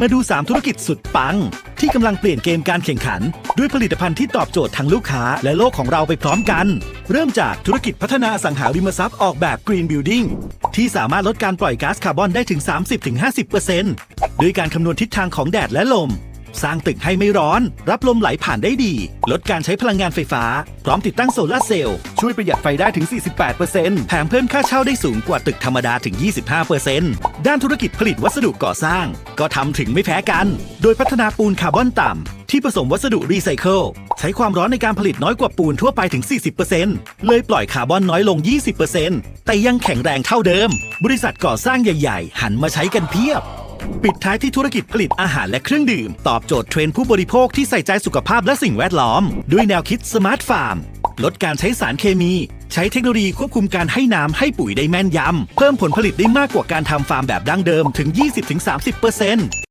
มาดู 3 ธุรกิจสุดปัง ที่กำลังเปลี่ยนเกมการแข่งขัน ด้วยผลิตภัณฑ์ที่ตอบโจทย์ทั้งลูกค้าและโลกของเราไปพร้อมกัน เริ่มจากธุรกิจพัฒนาสังหาริมทรัพย์ออกแบบ Green Building ที่สามารถลดการปล่อยก๊าซคาร์บอนได้ถึง 30-50%ด้วยการคำนวณทิศทางของแดดและลม สร้างตึกให้ไม่ร้อน รับลมไหลผ่านได้ดี ลดการใช้พลังงานไฟฟ้า พร้อมติดตั้งโซลาร์เซลล์ช่วยประหยัดไฟได้ถึง 48%แถมเพิ่มค่าเช่าได้สูงกว่าตึกธรรมดาถึง 25%ด้านธุรกิจผลิตวัสดุก่อสร้าง ก็ทำถึงไม่แพ้กัน โดยพัฒนาปูนคาร์บอนต่ำที่ผสมวัสดุรีไซเคิลใช้ความร้อนในการผลิตน้อยกว่าปูนทั่วไปถึง 40%เลยปล่อยคาร์บอนน้อยลง 20%แต่ยังแข็งแรงเท่าเดิม บริษัทก่อสร้างใหญ่ ๆ หันมาใช้กันเพียบ ปิดท้ายที่ธุรกิจผลิตอาหารและเครื่องดื่ม ตอบโจทย์เทรนด์ผู้บริโภคที่ใส่ใจสุขภาพและสิ่งแวดล้อม ด้วยแนวคิดสมาร์ทฟาร์ม ลดการใช้สารเคมี ใช้เทคโนโลยีควบคุมการให้น้ำให้ปุ๋ยได้แม่นยำ เพิ่มผลผลิตได้มากกว่าการทำฟาร์มแบบดั้งเดิมถึง 20-30%